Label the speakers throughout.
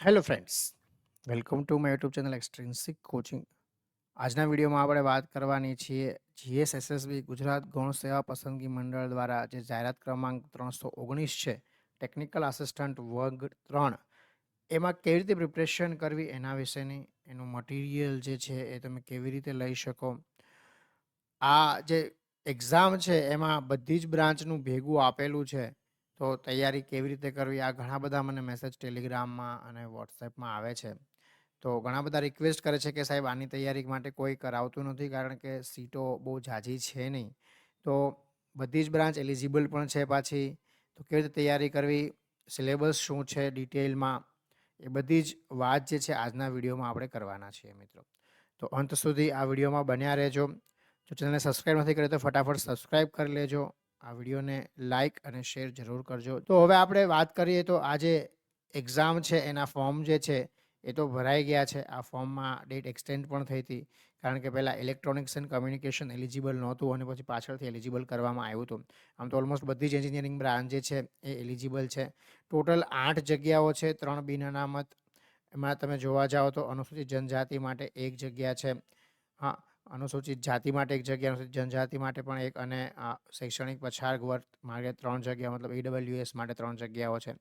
Speaker 1: Hello friends, welcome to my YouTube channel extrinsic coaching. આજના વિડીયોમાં આપણે વાત કરવાની છીએ જીએસએસએસબી ગુજરાત ગૌણ સેવા પસંદગી મંડળ દ્વારા જે જાહેરાત ક્રમાંક ત્રણસો ઓગણીસ છે, ટેકનિકલ આસિસ્ટન્ટ વર્ગ ત્રણ, એમાં કેવી રીતે પ્રિપરેશન કરવી એના વિશેની, એનું મટીરિયલ જે છે એ તમે કેવી રીતે લઈ શકો. આ જે એક્ઝામ છે એમાં બધી જ બ્રાન્ચનું ભેગું આપેલું છે. તો તૈયારી કેવી રીતે કરવી? આ ઘણા બધા મને મેસેજ ટેલિગ્રામમાં અને વોટ્સએપમાં આવે છે. તો ઘણા બધા રિક્વેસ્ટ કરે છે કે સાહેબ, આની તૈયારી માટે કોઈ કરાવતું નથી કારણ કે સીટો બહુ ઝાઝી છે નહીં. તો બધી જ બ્રાન્ચ એલિજિબલ પણ છે પાછી. તો કેવી રીતે તૈયારી કરવી? સિલેબસ શું છે ડિટેલમાં એ બધી જ વાત જે છે આજના વિડીયોમાં આપણે કરવાના છીએ મિત્રો. તો અંત સુધી આ વિડીયોમાં બન્યા રહેજો. જો ચેનલને સબસ્ક્રાઈબ નથી કરી તો ફટાફટ સબસ્ક્રાઈબ કરી લેજો. આ વિડીયોને લાઇક અને શેર જરૂર કરજો. તો હવે આપણે વાત કરીએ તો આજે એક્ઝામ છે, એના ફોર્મ જે છે, એ તો ભરાઈ ગયા છે. આ ફોર્મમાં ડેટ એક્સટેન્ડ પણ થઈ હતી. કારણ કે પહેલાં ઇલેક્ટ્રોનિક્સ એન્ડ કમ્યુનિકેશન એલિજિબલ નહોતું અને પછી પાછળથી એલિજિબલ કરવામાં આવ્યું હતું. આમ તો ઓલમોસ્ટ બધી જ એન્જિનિયરિંગ બ્રાન્ચ જે છે, એ એલિજિબલ છે. ટોટલ આઠ જગ્યાઓ છે, ત્રણ બિન અનામત. એમાં તમે જોવા જાઓ તો અનુસૂચિત જનજાતિ માટે એક જગ્યા છે. હા અનુસૂચિત જાતિ માટે એક જગ્યા, અનુસૂચિત જનજાતિ માટે પણ એક અને શૈક્ષણિક પછાત વર્ગ માટે ત્રણ જગ્યા, મતલબ ઈડબ્લ્યુએસ માટે ત્રણ જગ્યાઓ છે.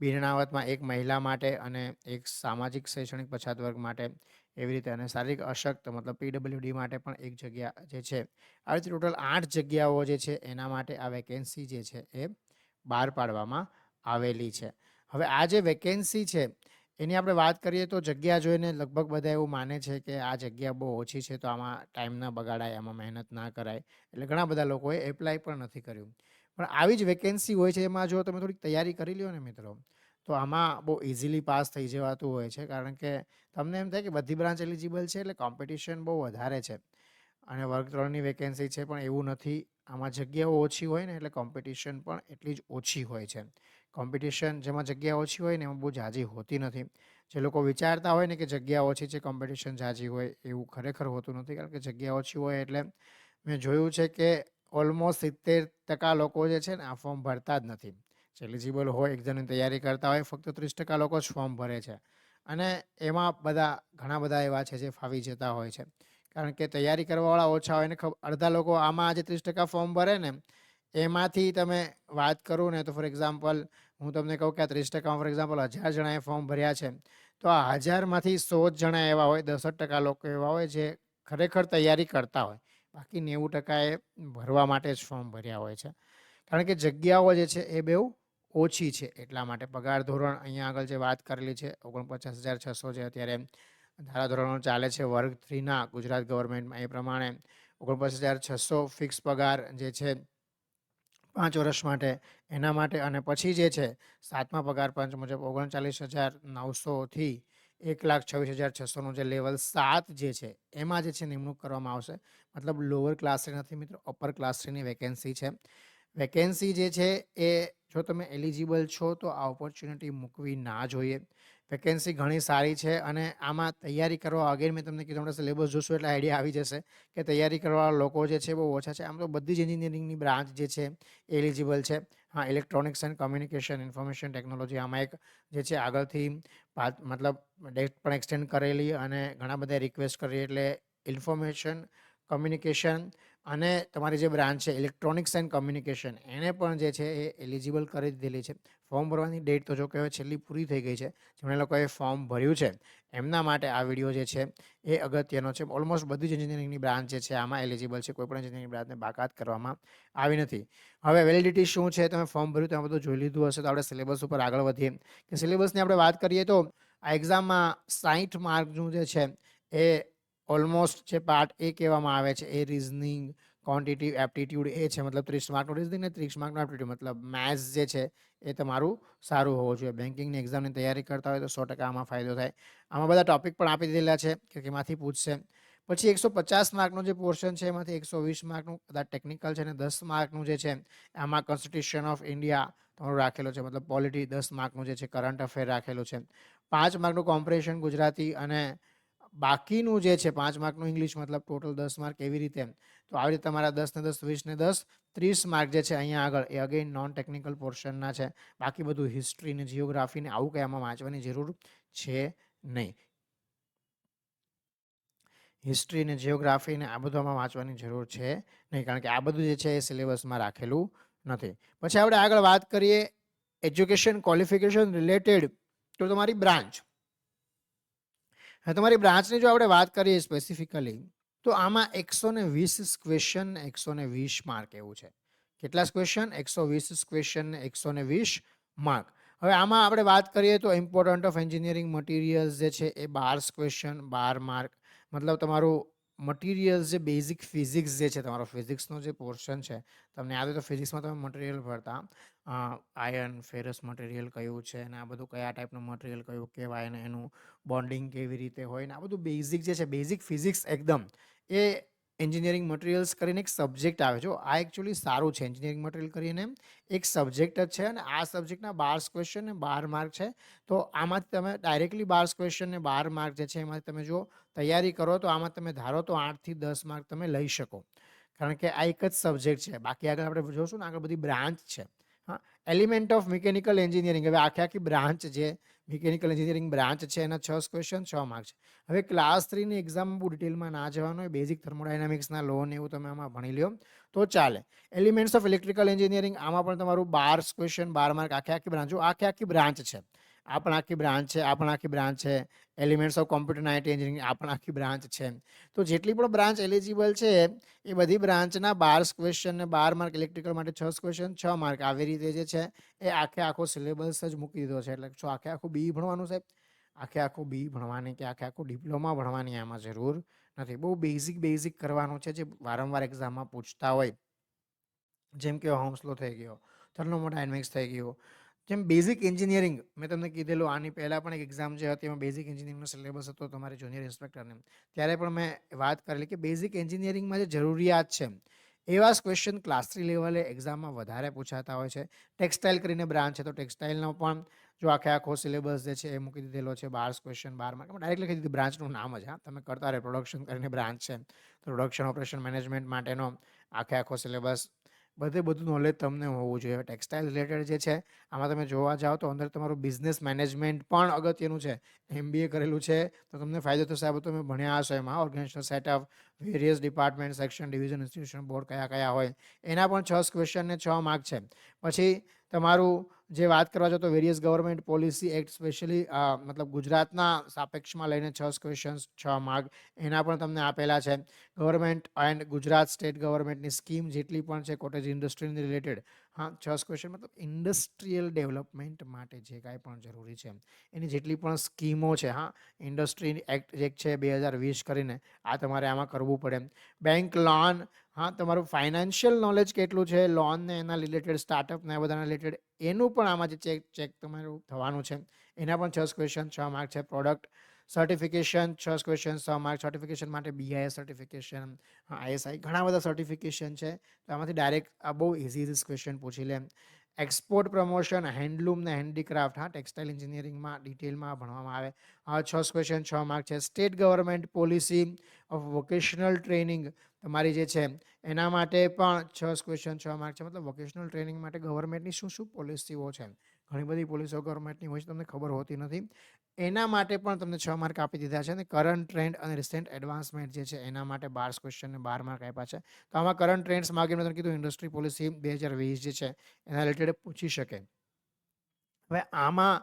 Speaker 1: બિરણાવતમાં એક મહિલા માટે અને એક સામાજિક શૈક્ષણિક પછાત વર્ગ માટે એવી રીતે અને શારીરિક અશક્ત, મતલબ પીડબ્લ્યુડી માટે પણ એક જગ્યા જે છે. આવી રીતે ટોટલ આઠ જગ્યાઓ જે છે એના માટે આ વેકેન્સી જે છે એ બહાર પાડવામાં આવેલી છે. હવે આ જે વેકેન્સી છે એની આપણે વાત કરીએ તો જગ્યા જોઈને લગભગ બધા એવું માને છે કે આ જગ્યા બહુ ઓછી છે તો આમાં ટાઈમ ના બગાડાય, આમાં મહેનત ના કરાય. એટલે ઘણા બધા લોકોએ એપ્લાય પણ નથી કર્યું. પણ આવી જ વેકેન્સી હોય છે એમાં જો તમે થોડીક તૈયારી કરી લ્યો ને મિત્રો, તો આમાં બહુ ઇઝીલી પાસ થઈ જવાતું હોય છે. કારણ કે તમને એમ થાય કે બધી બ્રાન્ચ એલિજિબલ છે એટલે કોમ્પિટિશન બહુ વધારે છે. અને વર્ગ ત્રણની વેકેન્સી છે પણ એવું નથી. આમાં જગ્યાઓ ઓછી હોય ને એટલે કોમ્પિટિશન પણ એટલી જ ઓછી હોય છે. કોમ્પિટિશન જેમાં જગ્યા ઓછી હોય ને એમાં બહુ જાજી હોતી નથી. જે લોકો વિચારતા હોય ને કે જગ્યા ઓછી છે, કોમ્પિટિશન જાજી હોય, એવું ખરેખર હોતું નથી. કારણ કે જગ્યા ઓછી હોય એટલે મેં જોયું છે કે ઓલમોસ્ટ સિત્તેર ટકા લોકો જે છે ને આ ફોર્મ ભરતા જ નથી. જે એલિજિબલ હોય એક્ઝામની તૈયારી કરતા હોય, ફક્ત ત્રીસ ટકા લોકો જ ફોર્મ ભરે છે. અને એમાં બધા, ઘણા બધા એવા છે જે ફાવી જતા હોય છે. કારણ કે તૈયારી કરવાવાળા ઓછા હોય ને અડધા લોકો આમાં આજે ત્રીસ ટકા ફોર્મ ભરે ને એમાંથી તમે વાત કરું ને તો ફોર એક્ઝામ્પલ હું તમને કહું કે આ ત્રીસ ટકામાં ફોર એક્ઝામ્પલ હજાર જણાએ ફોર્મ ભર્યા છે, તો આ હજારમાંથી સો જ જણા એવા હોય દસ જ ટકા લોકો એવા હોય જે ખરેખર તૈયારી કરતા હોય. બાકી નેવું ટકાએ ભરવા માટે જ ફોર્મ ભર્યા હોય છે. કારણ કે જગ્યાઓ જે છે એ બહુ ઓછી છે, એટલા માટે. પગાર ધોરણ અહીંયા આગળ જે વાત કરેલી છે, ઓગણપચાસ હજાર છસો છે અત્યારે ધારાધોરણો ચાલે છે, વર્ગ થ્રીના ગુજરાત ગવર્મેન્ટમાં એ પ્રમાણે, ઓગણપચાસ હજાર છસો ફિક્સ પગાર જે છે પાંચ વર્ષ માટે, એના માટે અને પછી જે છે, સાતમા પગાર પંચ મુજબ ઓગણચાલીસ હજાર નવસોથી એક લાખ છવ્વીસ હજાર છસોનું જે લેવલ સાત જે છે, એમાં જે છે નિમણૂક કરવામાં આવશે. મતલબ લોઅર ક્લાસ નથી મિત્રો અપર ક્લાસ વેકેન્સી છે. વેકેન્સી જે છે એ જો તમે એલિજિબલ છો તો આ ઓપોર્ચ્યુનિટી મૂકવી ના જોઈએ. વેકેન્સી ઘણી સારી છે અને આમાં તૈયારી કરવા, અગેન મેં તમને કીધું આપણે સિલેબસ જોશું એટલે આઈડિયા આવી જશે કે તૈયારી કરવાવાળા લોકો જે છે બહુ ઓછા છે. આમ તો બધી જ એન્જિનિયરિંગની બ્રાન્ચ જે છે એલિજિબલ છે. હા electronics and communication information technology આમાં એક જે છે આગળથી મતલબ ડેટ પણ એક્સટેન્ડ કરેલી અને ઘણા બધા રિક્વેસ્ટ કરી એટલે ઇન્ફોર્મેશન કમ્યુનિકેશન અને તમારી જે બ્રાન્ચ છે ઇલેક્ટ્રોનિક્સ એન્ડ કમ્યુનિકેશન એને પણ જે છે એ એલિજિબલ કરી દીધેલી છે. ફોર્મ ભરવાની ડેટ તો જો કે છેલ્લી પૂરી થઈ ગઈ છે. જેમણે લોકોએ ફોર્મ ભર્યું છે, એમના માટે આ વીડિયો જે છે એ અગત્યનો છે. ઓલમોસ્ટ બધી જ એન્જિનિયરિંગની બ્રાન્ચ જે છે આમાં એલિજિબલ છે. કોઈ પણ એન્જિનિયરિંગ બ્રાન્ચને બાકાત કરવામાં આવી નથી. હવે વેલિડિટી શું છે? તમે ફોર્મ ભર્યું તમે બધું જોઈ લીધું હશે. તો આપણે સિલેબસ ઉપર આગળ વધીએ. કે સિલેબસની આપણે વાત કરીએ તો આ એક્ઝામમાં સાહીઠ માર્કનું જે છે એ ઓલમોસ્ટ જે પાર્ટ એ કહેવામાં આવે છે. એ રિઝનિંગ ક્વોન્ટિટી એપ્ટિટ્યૂડ એ છે, મતલબ ત્રીસ માર્કનું રિઝનિંગ ને ત્રીસ માર્કનું એપ્ટિટ્યૂડ મતલબ મેથ્સ જે છે એ તમારું સારું હોવું જોઈએ. બેન્કિંગની એક્ઝામની તૈયારી કરતા હોય તો સો ટકા આમાં ફાયદો થાય. આમાં બધા ટોપિક પણ આપી દીધેલા છે કે એમાંથી પૂછશે. પછી એકસો પચાસ માર્કનું જે પોર્શન છે, એમાંથી એકસો વીસ માર્કનું કદાચ ટેકનિકલ છે અને દસ માર્કનું જે છે, આમાં કોન્સ્ટિટ્યુશન ઓફ ઇન્ડિયા તમારું રાખેલું છે. મતલબ પોલિટી દસ માર્કનું જે છે કરંટ અફેર રાખેલું છે. પાંચ માર્કનું કોમ્પ્રેશન ગુજરાતી અને બાકીનું જે છે, પાંચ માર્કનું ઇંગ્લિશ મતલબ ટોટલ દસ માર્ક એવી રીતે તો આવી રીતે તમારા દસ ને દસ વીસ ને દસ, ત્રીસ માર્ક જે છે અહીંયા આગળ, એ અગેન નોન ટેકનિકલ પોર્શનના છે. બાકી બધું હિસ્ટ્રી ને જીઓગ્રાફી ને આવું આમાં વાંચવાની જરૂર છે નહીં. હિસ્ટ્રી ને જીઓગ્રાફી ને આ બધું આમાં વાંચવાની જરૂર છે નહીં, કારણ કે આ બધું જે છે એ સિલેબસમાં રાખેલું નથી. પછી આપણે આગળ વાત કરીએ એજ્યુકેશન ક્વોલિફિકેશન રિલેટેડ તો તમારી બ્રાન્ચ હવે તમારી બ્રાન્ચની જો આપણે વાત કરીએ સ્પેસિફિકલી તો આમાં એકસો ને વીસ ક્વેશ્ચન એકસો ને વીસ માર્ક એવું છે. કેટલા ક્વેશ્ચન એકસો વીસ ક્વેશ્ચન એકસો ને વીસ માર્ક હવે આમાં આપણે વાત કરીએ તો ઇમ્પોર્ટન્ટ ઓફ એન્જિનિયરિંગ મટીરિયલ્સ જે છે એ બાર ક્વેશ્ચન બાર માર્ક મતલબ તમારું મટીરિયલ્સ જે બેઝિક ફિઝિક્સ જે છે, તમારો ફિઝિક્સનો જે પોર્શન છે, તમને યાદ તો ફિઝિક્સમાં તમે મટીરિયલ ભરતા. આયર્ન, ફેરસ મટીરિયલ કયું છે અને આ બધું કયા ટાઈપનું મટીરિયલ કયું કહેવાય અને એનું બોન્ડિંગ કેવી રીતે હોય ને આ બધું બેઝિક જે છે, બેઝિક ફિઝિક્સ એકદમ એ એન્જિનિયરિંગ મટીરિયલ્સ કરીને એક સબ્જેક્ટ આવે છે. આ એકચ્યુઅલી સારું છે એન્જિનિયરિંગ મટીરિયલ કરીને. એક સબ્જેક્ટ જ છે અને આ સબ્જેક્ટના બાર ક્વેશ્ચન ને બાર માર્ક છે. તો આમાંથી તમે ડાયરેક્ટલી બાર ક્વેશ્ચન ને બાર માર્ક જે છે એમાંથી તમે જો તૈયારી કરો તો આમાં તમે ધારો તો આઠથી દસ માર્ક તમે લઈ શકો. કારણ કે આ એક જ સબ્જેક્ટ છે. બાકી આગળ આપણે જોશું ને આગળ બધી બ્રાન્ચ છે. Element of mechanical engineering. હવે આખી આખી બ્રાન્ચ જે મિકેનિકલ એન્જિનિયરિંગ બ્રાન્ચ છે, એના છ ક્વેશ્ચન છ માર્ક છે. હવે ક્લાસ થ્રીની એક્ઝામ બહુ ડિટેલમાં ના જવાનું હોય બેઝિક થર્મોડાયનામિક્સના લો ને એવું તમે આમાં ભણી લ્યો. તો ચાલે. એલિમેન્ટ્સ ઓફ ઇલેક્ટ્રિકલ એન્જિનિયરિંગ આમાં પણ તમારું બાર ક્વેશ્ચન બાર માર્ક આખી આખી બ્રાન્ચ. આખી આખી બ્રાન્ચ છે આ આખી બ્રાન્ચ છે આ આખી બ્રાન્ચ છે, elements of computer IT engineering આ પણ આખી બ્રાન્ચ છે. તો જેટલી પણ બ્રાન્ચ એલિજિબલ છે, એ બધી બ્રાન્ચના બાર ક્વેશ્ચન ને બાર માર્ક ઇલેક્ટ્રિકલ માટે છ ક્વેશ્ચન છ માર્ક આવી રીતે જે છે, એ આખે આખો સિલેબસ જ મૂકી દીધો છે. એટલે શું આખે આખું બી ભણવાનું સાહેબ? આખે આખું બી ભણવાની કે આખે આખું ડિપ્લોમા ભણવાની આમાં જરૂર નથી. બહુ બેઝિક બેઝિક કરવાનું છે જે વારંવાર એક્ઝામમાં પૂછતા હોય. જેમ કે હોમ્સલો થઈ ગયો થર્નોમોડાયનેમિક્સ થઈ ગયો જેમ બેઝિક એન્જિનિયરિંગ મેં તમને કીધેલું, આની પહેલાં પણ એક એક્ઝામ જે હતી એમાં બેઝિક એન્જિનિયરિંગનો સિલેબસ હતો તમારે જુનિયર ઇન્સ્પેક્ટરને ત્યારે પણ મેં વાત કરેલી કે બેઝિક એન્જિનિયરિંગમાં જે જરૂરિયાત છે એવા ક્વેશ્ચન ક્લાસ થ્રી લેવલે એક્ઝામમાં વધારે પૂછાતા હોય છે. ટેક્સટાઇલ કરીને બ્રાન્ચ છે તો ટેક્સટાઇલનો પણ જો આખે આખો સિલેબસ જે છે એ મૂકી દીધેલો છે બાર ક્વેશ્ચન બાર માર્ક ડાયરેક્ટ લખી દીધી બ્રાન્ચનું નામ જ, હા. તમે કરતા રહે પ્રોડક્શન કરીને બ્રાન્ચ છે તો પ્રોડક્શન ઓપરેશન મેનેજમેન્ટ માટેનો આખે આખો સિલેબસ બધે બધું નોલેજ તમને હોવું જોઈએ. ટેક્સટાઇલ રિલેટેડ જે છે, આમાં તમે જોવા જાઓ તો અંદર તમારું બિઝનેસ મેનેજમેન્ટ પણ અગત્યનું છે. એમબીએ કરેલું છે, તો તમને ફાયદો થશે. આ બધું તમે ભણ્યા હશો એમાં. Organisation setup various department section division institution board કયા કયા હોય. એના પણ છ ક્વેશ્ચન ને છ માર્ક છે. પછી તમારું જે વાત કરવા જાઓ તો various government policy act specially મતલબ ગુજરાતના સાપેક્ષમાં લઈને છ ક્વેશ્ચન્સ છ માર્ક એના પણ તમને આપેલા છે. ગવર્મેન્ટ એન્ડ ગુજરાત સ્ટેટ ગવર્મેન્ટની સ્કીમ જેટલી પણ છે કોટેજ ઇન્ડસ્ટ્રીની રિલેટેડ હા, છ ક્વેશ્ચન મતલબ ઇન્ડસ્ટ્રીયલ ડેવલપમેન્ટ માટે જે કાંઈ પણ જરૂરી છે. એની જેટલી પણ સ્કીમો છે, હા ઇન્ડસ્ટ્રી એક્ટ જે છે બે હજાર વીસ કરીને, આ તમારે આમાં કરવું પડે. બેંક લોન હા, તમારું ફાઇનાન્શિયલ નોલેજ કેટલું છે? લોન ને એના રિલેટેડ સ્ટાર્ટઅપ ને બધાના રિલેટેડ એનું પણ આમાં જે ચેક ચેક તમારું થવાનું છે, એના પણ છ ક્વેશ્ચન છ માર્ક છે પ્રોડક્ટ સર્ટિફિકેશન છ ક્વેશ્ચન છ માર્ક સર્ટિફિકેશન માટે બીઆઈએસ સર્ટિફિકેશન આઈએસઆઈ ઘણા બધા સર્ટિફિકેશન છે. તો આમાંથી ડાયરેક્ટ આ બહુ ઇઝી ઇઝી ક્વેશ્ચન પૂછી લે. એક્સપોર્ટ પ્રમોશન, હેન્ડલૂમ ને હેન્ડીક્રાફ્ટ, હા, ટેક્સટાઇલ એન્જિનિયરિંગમાં ડિટેલમાં ભણવામાં આવે. છ ક્વેશ્ચન છ માર્ક છે. State government policy of vocational training તમારી જે છે, એના માટે પણ છ ક્વેશ્ચન છ માર્ક છે. મતલબ વોકેશનલ ટ્રેનિંગ માટે ગવર્મેન્ટની શું શું પોલિસીઓ છે? ઘણી બધી પોલિસીઓ ગવર્મેન્ટની હોય છે, તમને ખબર હોતી નથી. એના માટે પણ તમને છ માર્ક આપી દીધા છે. અને કરંટ ટ્રેન્ડ અને રિસેન્ટ એડવાન્સમેન્ટ જે છે, એના માટે બાર ક્વેશ્ચનને બાર માર્ક આપ્યા છે. તો આમાં કરંટ ટ્રેન્ડ્સ માગે, મેં તમને કીધું ઇન્ડસ્ટ્રી પોલિસી બે હજાર વીસ જે છે, એના રિલેટેડ પૂછી શકે. હવે આમાં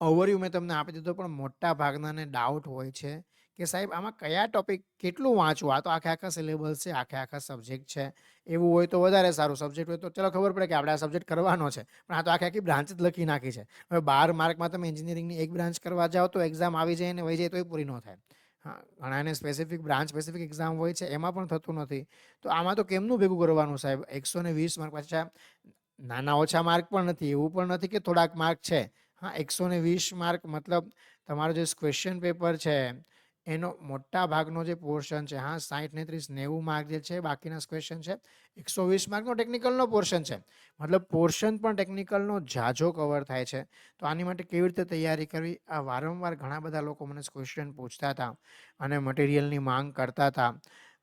Speaker 1: ઓવરવ્યૂ મેં તમને આપી દીધો, પણ મોટા ભાગનાને ડાઉટ હોય છે. કે સાહેબ, આમાં કયા ટોપિક કેટલું વાંચવું? આ તો આખે આખા સિલેબસ છે, આખે આખા સબ્જેક્ટ છે. એવું હોય તો વધારે સારું સબ્જેક્ટ હોય તો ચલો ખબર પડે કે આપણે આ સબ્જેક્ટ કરવાનો છે. પણ આ તો આખી આખી બ્રાન્ચ જ લખી નાખી છે. હવે બાર માર્કમાં તમે એન્જિનિયરિંગની એક બ્રાન્ચ કરવા જાઓ તો એક્ઝામ આવી જાય ને વહી જાય તો એ પૂરી ન થાય. હા ઘણાને સ્પેસિફિક બ્રાન્ચ સ્પેસિફિક એક્ઝામ હોય છે, એમાં પણ થતું નથી. તો આમાં તો કેમનું ભેગું કરવાનું સાહેબ? એકસો ને વીસ માર્ક પાછા નાના ઓછા માર્ક પણ નથી, એવું પણ નથી કે થોડાક માર્ક છે. હા, એકસો ને વીસ માર્ક મતલબ તમારો જે ક્વેશ્ચન પેપર છે એનો મોટા ભાગનો જે પોર્શન છે, હા સાઠ ને ત્રીસ નેવું માર્ક જે છે, બાકીના ક્વેશ્ચન છે, એકસો વીસ માર્કનો ટેકનિકલનો પોર્શન છે. મતલબ પોર્શન પણ ટેકનિકલનો ઝાઝો કવર થાય છે. તો આની માટે કેવી રીતે તૈયારી કરવી? આ વારંવાર ઘણા બધા લોકો મને ક્વેશ્ચન પૂછતા હતા અને મટીરિયલની માંગ કરતા હતા.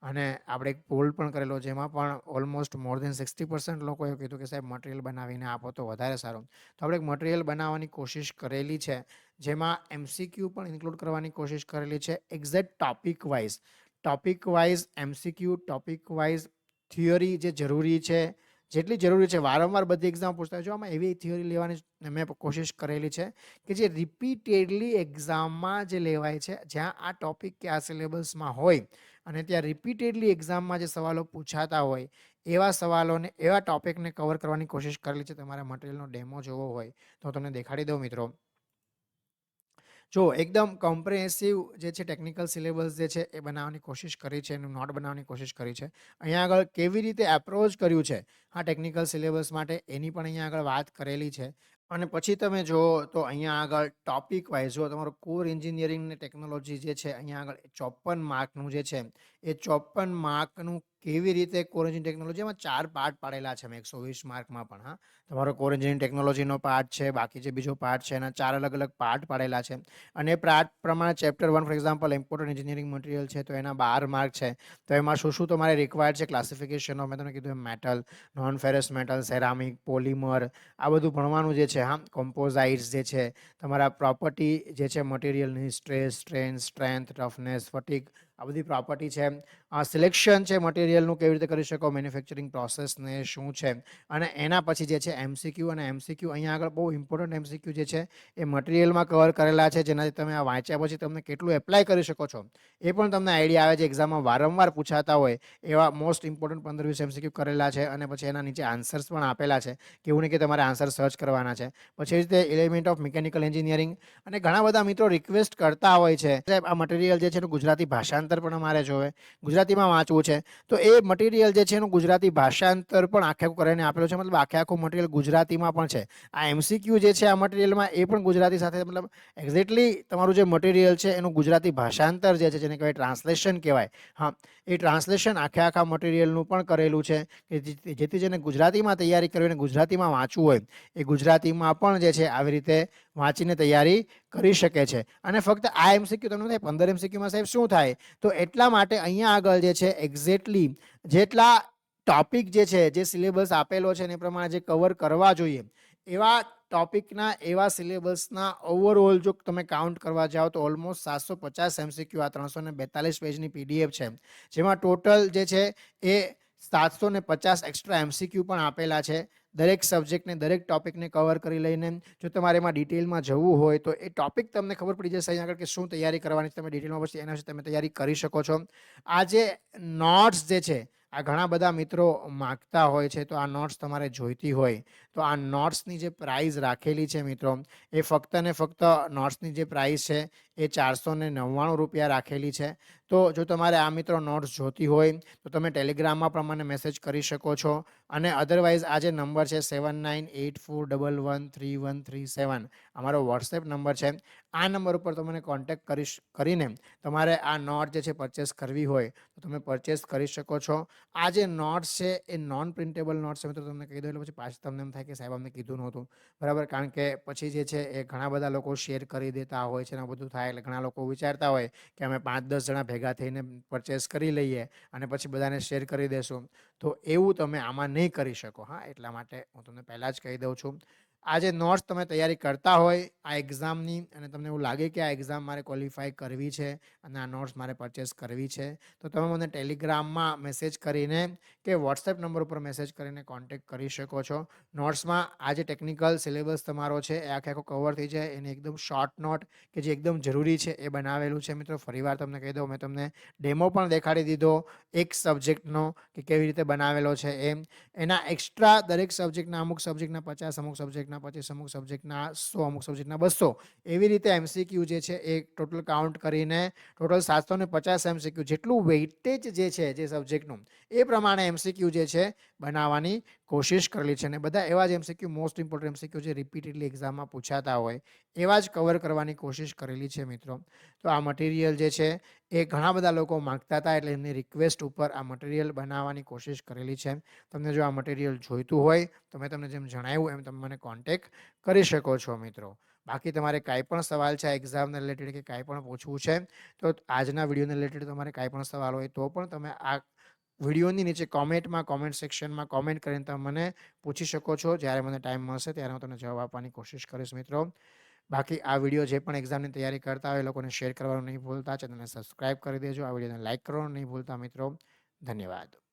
Speaker 1: અને આપણે એક પોલ પણ કરેલો જેમાં પણ almost more than sixty percent લોકોએ કીધું કે સાહેબ મટીરિયલ બનાવીને આપો તો વધારે સારું. તો આપણે એક મટીરિયલ બનાવવાની કોશિશ કરેલી છે, જેમાં એમસીક્યુ પણ ઇન્ક્લુડ કરવાની કોશિશ કરેલી છે exact topic wise topic wise MCQ topic wise theory જે જરૂરી છે, જેટલી જરૂરી છે, વારંવાર બધી એક્ઝામ પૂછતા જો આમાં એવી થિયરી લેવાની મેં કોશિશ કરેલી છે કે જે રિપીટેડલી એક્ઝામમાં જે લેવાય છે, જ્યાં આ ટોપિક કે આ સિલેબસમાં હોય અને ત્યાં રિપીટેડલી એક્ઝામમાં જે સવાલો પૂછાતા હોય, એવા સવાલોને, એવા ટોપિકને કવર કરવાની કોશિશ કરેલી છે. તમારા મટીરિયલનો ડેમો જોવો હોય તો તમને દેખાડી દઉં મિત્રો. જો, એકદમ કોમ્પ્રિહેન્સિવ જે છે ટેકનિકલ સિલેબસ જે છે એ બનાવવાની કોશિશ કરી છે, એનું નોટ બનાવવાની કોશિશ કરી છે. અહીંયા આગળ કેવી રીતે એપ્રોચ કર્યું છે? હા ટેકનિકલ સિલેબસ માટે એની પણ અહીંયા આગળ વાત કરેલી છે. અને પછી તમે જુઓ તો અહીંયા આગળ ટોપિક વાઇઝ જો તમારો કોર એન્જિનિયરિંગ ને ટેકનોલોજી જે છે, અહીંયા આગળ ચોપન માર્કનું જે છે, એ ચોપન માર્કનું કેવી રીતે કોરેન્જિન ટેકનોલોજીમાં ચાર પાર્ટ પાડેલા છે. મેં એકસો વીસ માર્કમાં પણ, હા. તમારો કોરેન્જિન ટેકનોલોજીનો પાર્ટ છે, બાકી જે બીજો પાર્ટ છે, એના ચાર અલગ અલગ પાર્ટ પાડેલા છે. અને પાર્ટ પ્રમાણે chapter one, for example, important engineering material છે, તો એના બાર માર્ક છે. તો એમાં શું શું તમારે રિક્વાયર્ડ છે? ક્લાસિફિકેશન, મેં તમને કીધું metal, non ferrous metal, ceramic, polymer, આ બધું ભણવાનું જે છે, હા, કોમ્પોઝાઇટ્સ જે છે, તમારા પ્રોપર્ટી જે છે, મટીરિયલની stress strain strength toughness fatigue આ બધી પ્રોપર્ટી છે. આ સિલેક્શન છે મટીરિયલનું કેવી રીતે કરી શકો મેન્યુફેક્ચરિંગ પ્રોસેસને શું છે? અને એના પછી જે છે એમસીક્યુ અને એમસીક્યુ અહીંયા આગળ બહુ ઇમ્પોર્ટન્ટ એમસીક્યુ જે છે, એ મટીરિયલમાં કવર કરેલા છે, જેનાથી તમે આ વાંચ્યા પછી તમને કેટલું એપ્લાય કરી શકો છો. એ પણ તમને આઈડિયા આવે છે એક્ઝામમાં વારંવાર પૂછાતા હોય, એવા મોસ્ટ ઇમ્પોર્ટન્ટ પંદર વીસ એમસીક્યુ કરેલા છે, અને પછી એના નીચે આન્સર્સ પણ આપેલા છે, કે નહીં કે તમારે આન્સર સર્ચ કરવાના છે. પછી રીતે એલિમેન્ટ ઓફ મિકેનિકલ એન્જિનિયરિંગ અને ઘણા બધા મિત્રો રિક્વેસ્ટ કરતા હોય છે. આ મટીરિયલ જે છે, એનું ગુજરાતી ભાષાંતર પણ અમારે જોવે. ગુજરાતીમાં વાંચવું છે. તો એ મટીરિયલ જે છે એનું ગુજરાતી ભાષાંતર પણ આખે કરીને આપેલું છે. મતલબ આખે આખું મટીરિયલ ગુજરાતીમાં પણ છે. આ એમસીક્યુ જે છે આ મટીરિયલમાં એ પણ ગુજરાતી સાથે મતલબ એક્ઝેક્ટલી તમારું જે મટીરિયલ છે એનું ગુજરાતી ભાષાંતર જે છે જેને કહેવાય ટ્રાન્સલેશન કહેવાય. હા, એ ટ્રાન્સલેશન આખે આખા મટીરિયલનું પણ કરેલું છે કે જેથી જેને ગુજરાતીમાં તૈયારી કરવી અને ગુજરાતીમાં વાંચવું હોય, એ ગુજરાતીમાં પણ જે છે આવી રીતે વાંચીને તૈયારી કરી શકે છે. અને ફક્ત આ એમસીક્યુ તમને થાય પંદર એમસીક્યુમાં સાહેબ શું થાય? તો એટલા માટે અહીંયા આગળ જે છે એક્ઝેક્ટલી જેટલા ટોપિક જે છે, જે સિલેબસ આપેલો છે એ પ્રમાણે જે કવર કરવા જોઈએ, એવા ટોપિકના એવા સિલેબસના ઓવરઓલ જો તમે કાઉન્ટ કરવા જાઓ તો ઓલમોસ્ટ સાતસો પચાસ એમસીક્યુ આ ત્રણસો ને બેતાલીસ પેજની પીડીએફ છે. જેમાં ટોટલ જે છે એ સાતસો ને પચાસ એક્સ્ટ્રા એમસીક્યુ પણ આપેલા છે. દરેક સબ્જેક્ટને દરેક ટોપિકને કવર કરી લઈને, જો તમારે એમાં ડિટેલમાં જવું હોય, તો એ ટોપિક તમને ખબર પડી જશે અહીંયા આગળ કે શું તૈયારી કરવાની છે, તમે ડિટેલમાં પછી એના વિશે તમે તૈયારી કરી શકો છો. આ જે નોટ્સ જે છે, આ ઘણા બધા મિત્રો માગતા હોય છે, તો આ નોટ્સ તમારે જોઈતી હોય. તો આ નોટ્સની જે પ્રાઇસ રાખેલી છે મિત્રો, એ ફક્ત ને ફક્ત નોટ્સની જે પ્રાઇસ છે એ ચારસો ને નવ્વાણું રૂપિયા રાખેલી છે. તો જો તમારે આ મિત્રો નોટ્સ જોતી હોય, તો તમે ટેલિગ્રામમાં પ્રમાણે મેસેજ કરી શકો છો. અને અધરવાઇઝ આ જે નંબર છે seven nine eight four double one three one three seven અમારો વોટ્સએપ નંબર છે. આ નંબર ઉપર તમે કોન્ટેક્ટ કરી કરીને તમારે આ નોટ જે છે પરચેસ કરવી હોય, તો તમે પરચેસ કરી શકો છો. આ જે નોટ્સ છે એ નોન પ્રિન્ટેબલ નોટ્સ છે. મિત્રો, તમને કહી દઉં એટલે પછી પાછું તમને એમ થાય કે સાહેબ અમને કીધું નહોતું. બરાબર? કારણ કે પછી જે છે એ ઘણા બધા લોકો શેર કરી દેતા હોય છે ને બધું થાય એટલે ઘણા લોકો વિચારતા હોય કે અમે પાંચ દસ જણા ભેગા થઈને પરચેસ કરી લઈએ અને પછી બધાને શેર કરી દેશું. તો એવું તમે આમાં નહીં કરી શકો. હા, એટલા માટે હું તમને પહેલાં જ કહી દઉં છું. આ જે નોટ્સ તમે તૈયારી કરતા હોય, આ એક્ઝામની, અને તમને એવું લાગે કે આ એક્ઝામ મારે ક્વોલિફાય કરવી છે, અને આ નોટ્સ મારે પરચેસ કરવી છે, તો તમે મને ટેલિગ્રામમાં મેસેજ કરીને કે વોટ્સએપ નંબર ઉપર મેસેજ કરીને કોન્ટેક્ટ કરી શકો છો. નોટ્સમાં આ જે ટેકનિકલ સિલેબસ તમારો છે, એ આખે આખો કવર થઈ જાય, એની એકદમ શોર્ટ નોટ કે જે એકદમ જરૂરી છે, એ બનાવેલું છે. મિત્રો, ફરીવાર તમને કહી દઉં, મેં તમને ડેમો પણ દેખાડી દીધો, એક સબ્જેક્ટનો કે કેવી રીતે બનાવેલો છે એમ. એના એક્સ્ટ્રા દરેક સબ્જેક્ટના અમુક સબ્જેક્ટના પચાસ, અમુક સબ્જેક્ટના પચીસ અમુક સબ્જેક્ટના સો, અમુક સબ્જેક્ટના બસો. એવી રીતે એમસીક્યુ જે છે એ ટોટલ કાઉન્ટ કરીને ટોટલ સાતસો ને પચાસ એમસીક્યુ જેટલું વેઇટેજ જે છે, જે સબ્જેક્ટનું એ પ્રમાણે એમસીક્યુ જે છે બનાવવાની કોશિશ કરેલી છે. અને બધા એવા જ એમસીક્યુ મોસ્ટ ઇમ્પોર્ટન્ટ એમસીક્યુ જે રિપીટેડલી એક્ઝામમાં પૂછાતા હોય એવા જ કવર કરવાની કોશિશ કરેલી છે મિત્રો. તો આ મટીરિયલ જે છે, એ ઘણા બધા લોકો માગતા હતા એટલે એમની રિક્વેસ્ટ ઉપર આ મટીરિયલ બનાવવાની કોશિશ કરેલી છે. તમને જો આ મટીરિયલ જોઈતું હોય, તો મેં તમને જેમ જણાવ્યું એમ તમે મને કોન્ટેક કરી શકો છો મિત્રો. બાકી તમારે કાંઈ પણ સવાલ છે એક્ઝામને રિલેટેડ કે કાંઈ પણ પૂછવું છે, તો આજના વિડીયોને રિલેટેડ તમારે કાંઈ પણ સવાલ હોય તો પણ તમે આ વિડીયોની નીચે કોમેન્ટમાં કોમેન્ટ સેક્શનમાં કોમેન્ટ કરીને તમે મને પૂછી શકો છો. જ્યારે મને ટાઈમ મળશે ત્યારે હું તમને જવાબ આપવાની કોશિશ કરીશ મિત્રો. બાકી આ વીડિયો જે પણ એક્ઝામની તૈયારી કરતા હોય એ લોકોને શેર કરવાનું નહીં ભૂલતા. ચેનલને સબસ્ક્રાઇબ કરી દેજો. આ વિડીયોને લાઇક કરવાનું નહીં ભૂલતા મિત્રો. ધન્યવાદ.